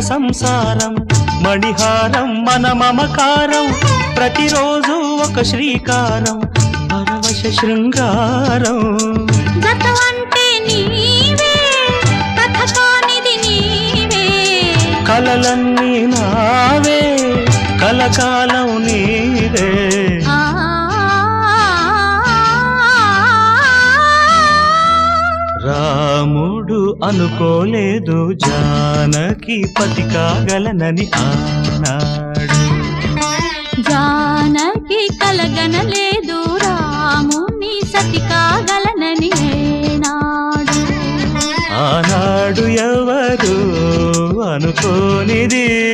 సంసారం. మణిహారం మన మమకారం. ప్రతిరోజు ఒక శ్రీకారం పరవశ శృంగారం. కలలన్నీ నావే కలకాలం నీవే. ఆ రాముడు అనుకోలేదు. జానకి పతి కాగలనని ఆనాడు జానకి కలగనలేదు. రాముని సతి కాగలనని ఏనాడు. ఆనాడు ఎవరు అనుకోనిది?